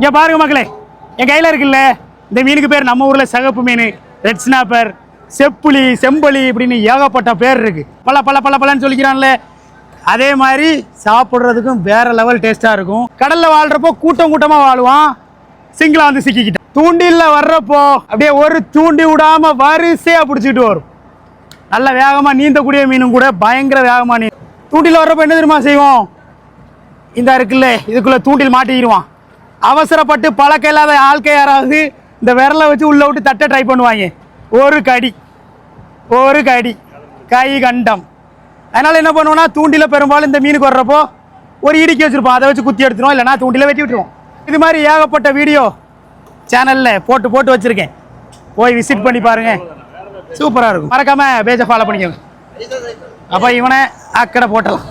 இங்கே பாருங்க மக்களே என் கையில் இருக்குல்ல இந்த மீனுக்கு பேர் நம்ம ஊரில் சிகப்பு மீன் ரெட் ஸ்னாப்பர் செப்புளி செம்பளி இப்படின்னு ஏகப்பட்ட பேர் இருக்கு. பல பல பல பலன்னு சொல்லிக்கிறான்ல. அதே மாதிரி சாப்பிட்றதுக்கும் வேற லெவல் டேஸ்ட்டாக இருக்கும். கடலில் வாழ்கிறப்போ கூட்டம் கூட்டமாக வாழுவான். சிங்கிளா வந்து சிக்கிக்கிட்டான். தூண்டிலில் வர்றப்போ அப்படியே ஒரு தூண்டி விடாம வரிசையாக பிடிச்சிட்டு வரும். நல்ல வேகமாக நீந்தக்கூடிய மீனும் கூட பயங்கர வேகமாக நீ தூண்டில் வர்றப்போ என்ன தெரியுமா செய்வோம்? இந்த இருக்குல்ல இதுக்குள்ள தூண்டில் மாட்டிக்கிடுவான். அவசரப்பட்டு பழக்கம் இல்லாத ஆட்கள் யாராவது இந்த விரலை வச்சு உள்ளே விட்டு தட்ட ட்ரை பண்ணுவாங்க. ஒரு கடி. ஒரு கடி. கை கண்டம் அதனால் என்ன பண்ணுவோம்னா தூண்டில பெரும்பாலும் இந்த மீனுக்கு வர்றப்போ ஒரு இடுக்கி வச்சுருப்போம். அதை வச்சு குத்தி எடுத்துருவோம். இல்லைன்னா தூண்டில் வெட்டி விட்டுருவோம். இது மாதிரி ஏகப்பட்ட வீடியோ சேனலில் போட்டு போட்டு வச்சுருக்கேன். போய் விசிட் பண்ணி பாருங்கள் சூப்பராக இருக்கும். மறக்காமல் பேஜை ஃபாலோ பண்ணிக்கோங்க. அப்போ இவனை அக்கடை போட்டலாம்.